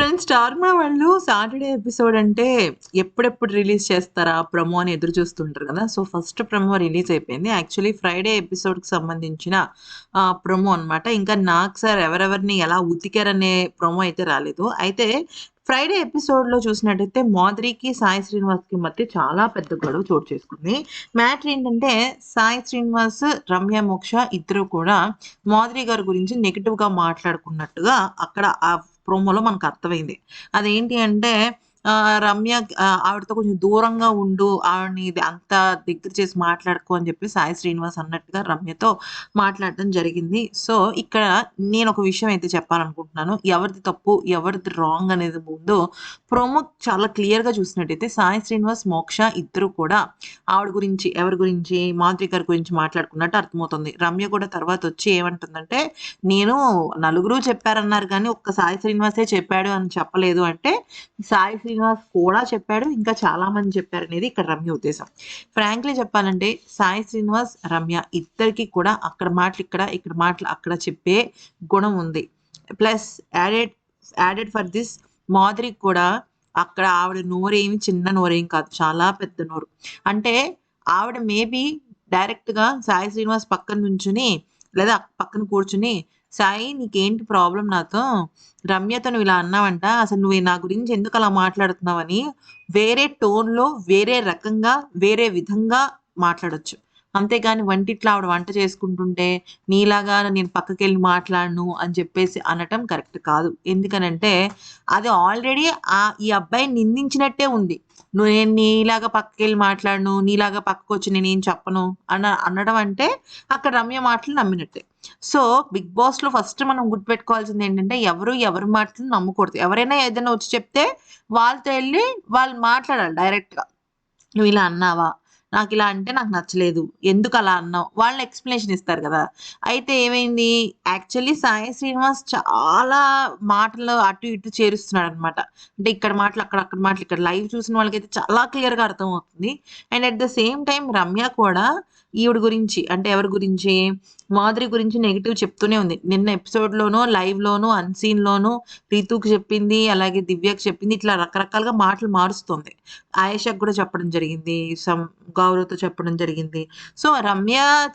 Friends 'Star Maa' వాళ్ళు Saturday episode అంటే ఎప్పుడెప్పుడు రిలీజ్ చేస్తారా ప్రమో అని ఎదురు చూస్తుంటారు కదా! సో, ఫస్ట్ ప్రమో రిలీజ్ అయిపోయింది. యాక్చువల్లీ ఫ్రైడే ఎపిసోడ్‌కి సంబంధించిన ప్రమో అనమాట. ఇంకా నాకు సార్ ఎవరెవరిని ఎలా ఉతికారనే ప్రమో అయితే రాలేదు. అయితే ఫ్రైడే ఎపిసోడ్‌లో చూసినట్టయితే మాధురికి, సాయి శ్రీనివాస్‌కి మధ్య చాలా పెద్ద గొడవ చోటు చేసుకుంది. మ్యాటర్ ఏంటంటే సాయి శ్రీనివాస్, రమ్య మోక్ష ఇద్దరు కూడా మాధురి గారి గురించి నెగిటివ్గా మాట్లాడుకున్నట్టుగా అక్కడ ఆ ప్రోమోలో మనకు అర్థమైంది. అదేంటి అంటే ఆహ్, రమ్య ఆవిడతో కొంచెం దూరంగా ఉండు. ఆవిడని ఇది అంత దగ్గర చేసి మాట్లాడుకో అని చెప్పి సాయి శ్రీనివాస్ అన్నట్టుగా రమ్యతో మాట్లాడడం జరిగింది. సో, ఇక్కడ నేనొక విషయం అయితే చెప్పాలనుకుంటున్నాను. ఎవరిది తప్పు, ఎవరిది రాంగ్ అనేది ముందు ప్రోమో చాలా క్లియర్‌గా చూసినట్టయితే సాయి శ్రీనివాస్, మోక్ష ఇద్దరు కూడా ఆవిడ గురించి, ఎవరి గురించి మాధురి గారి గురించి మాట్లాడుకున్నట్టు అర్థమవుతుంది. రమ్య కూడా తర్వాత వచ్చి ఏమంటుందంటే, నేను నలుగురు చెప్పారన్నారు కానీ ఒక్క సాయి శ్రీనివాసే చెప్పాడు అని చెప్పలేదు అంటే, సాయి శ్రీనివాస్ కూడా చెప్పాడు. ఇంకా చాలా మంది చెప్పారనేది ఇక్కడ రమ్య ఉద్దేశం. ఫ్రాంక్లీ చెప్పాలంటే సాయి శ్రీనివాస్, రమ్య ఇద్దరికి కూడా అక్కడ మాటలు ఇక్కడ, ఇక్కడ మాటలు అక్కడ చెప్పే గుణం ఉంది. Plus added added for this మాధురికి కూడా అక్కడ ఆవిడ నోరేమి చిన్న నోరేం కాదు. చాలా పెద్ద నోరు. అంటే ఆవిడ మేబీ డైరెక్ట్‌గా సాయి శ్రీనివాస్ పక్కన నుంచుని లేదా పక్కన కూర్చుని "సాయి నీకేంటి ప్రాబ్లం నాతో? రమ్యతో నువ్వు ఇలా అన్నావంట. అసలు నువ్వు నా గురించి ఎందుకు అలా మాట్లాడుతున్నావని" వేరే టోన్‌లో, వేరే రకంగా, వేరే విధంగా మాట్లాడొచ్చు. అంతేగాని వంటిట్లో ఆవిడ వంట చేసుకుంటుంటే, "నీలాగా నేను పక్కకి వెళ్ళి మాట్లాడను" అని చెప్పేసి అనటం కరెక్ట్ కాదు. ఎందుకనంటే అది ఆల్రెడీ ఆ ఈ అబ్బాయి నిందించినట్టే ఉంది. "నువ్వు నేను నీలాగా పక్కకి వెళ్ళి మాట్లాడను. నీలాగా పక్కకొచ్చి నేనేం చెప్పను" అన అనడం అంటే అక్కడ రమ్య మాటలు నమ్మినట్టే. సో, బిగ్ బాస్‌లో ఫస్ట్ మనం గుర్తుపెట్టుకోవాల్సింది ఏంటంటే ఎవరు ఎవరి మాటలు నమ్మకూడదు. ఎవరైనా ఏదైనా వచ్చి చెప్తే వాళ్ళతో వెళ్ళి వాళ్ళు మాట్లాడాలి డైరెక్ట్‌గా. "నువ్వు ఇలా అన్నావా? నాకు ఇలా అంటే నాకు నచ్చలేదు. ఎందుకు అలా అన్నావు?" వాళ్ళు ఎక్స్‌ప్లనేషన్ ఇస్తారు కదా అయితే ఏమైంది యాక్చువల్లీ సాయి శ్రీనివాస్ చాలా మాటలు అటు ఇటు చేరుస్తున్నాడనమాట. అంటే ఇక్కడ మాటలు అక్కడ, అక్కడ మాటలు ఇక్కడ. లైవ్ చూసిన వాళ్ళకైతే చాలా క్లియర్‌గా అర్థమవుతుంది. And at the same time Ramya కూడా ఈవిడ గురించి అంటే ఎవరి గురించి? మాధురి గురించి నెగిటివ్ చెప్తూనే ఉంది. నిన్న ఎపిసోడ్లోనూ లైవ్లోనూ అన్సీన్లోనూ రీతూకి చెప్పింది, అలాగే దివ్యకు చెప్పింది. ఇట్లా రకరకాలుగా మాటలు మారుస్తుంది. ఆయేషకు కూడా చెప్పడం జరిగింది. సమ్ గౌరవ్‌తో చెప్పడం జరిగింది. సో, రమ్య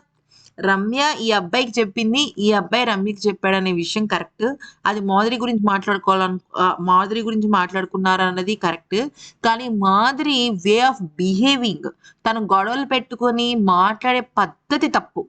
రమ్య ఈ అబ్బాయికి చెప్పింది. ఈ అబ్బాయి రమ్యకి చెప్పాడనే విషయం కరెక్ట్. అది మాధురి గురించి మాట్లాడుకోవాలను మాధురి గురించి మాట్లాడుకున్నారన్నది కరెక్ట్. కానీ మాధురి వే ఆఫ్ బిహేవింగ్ తను గొడవలు పెట్టుకొని మాట్లాడే పద్ధతి తప్పు.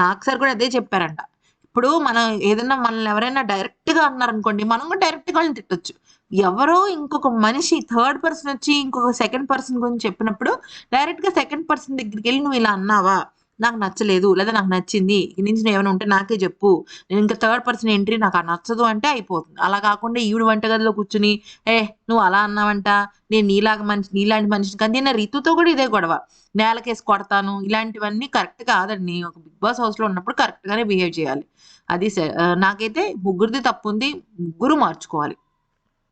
నాకు సార్ కూడా అదే చెప్పారంట. ఇప్పుడు మనం ఏదన్నా మనల్ని ఎవరైనా డైరెక్ట్‌గా అన్నారనుకోండి, మనం కూడా డైరెక్ట్‌గా వాళ్ళని తిట్టొచ్చు. ఎవరో ఇంకొక మనిషి థర్డ్ పర్సన్ వచ్చి ఇంకొక సెకండ్ పర్సన్ గురించి చెప్పినప్పుడు డైరెక్ట్‌గా సెకండ్ పర్సన్ దగ్గరికి వెళ్ళి "నువ్వు ఇలా అన్నావా? నాకు నచ్చలేదు. లేదా నాకు నచ్చింది. నుంచి ఏమైనా ఉంటే నాకే చెప్పు. నేను ఇంకా థర్డ్ పర్సన్ ఎంట్రీ నాకు నచ్చదు" అంటే అయిపోతుంది. అలా కాకుండా ఈవిడ వంటగదిలో కూర్చుని ఏ నువ్వు అలా అన్నావంట. నేను నీలాగా మనిషి నీలాంటి మనిషిని కానీ నేను రీతుతో కూడా ఇదే గొడవ. నేలకేసి కొడతాను. ఇలాంటివన్నీ కరెక్ట్ కాదండి. ఒక బిగ్ బాస్ హౌస్‌లో ఉన్నప్పుడు కరెక్ట్‌గానే బిహేవ్ చేయాలి. అది స నాకైతే ముగ్గురిది తప్పు ఉంది ముగ్గురు మార్చుకోవాలి.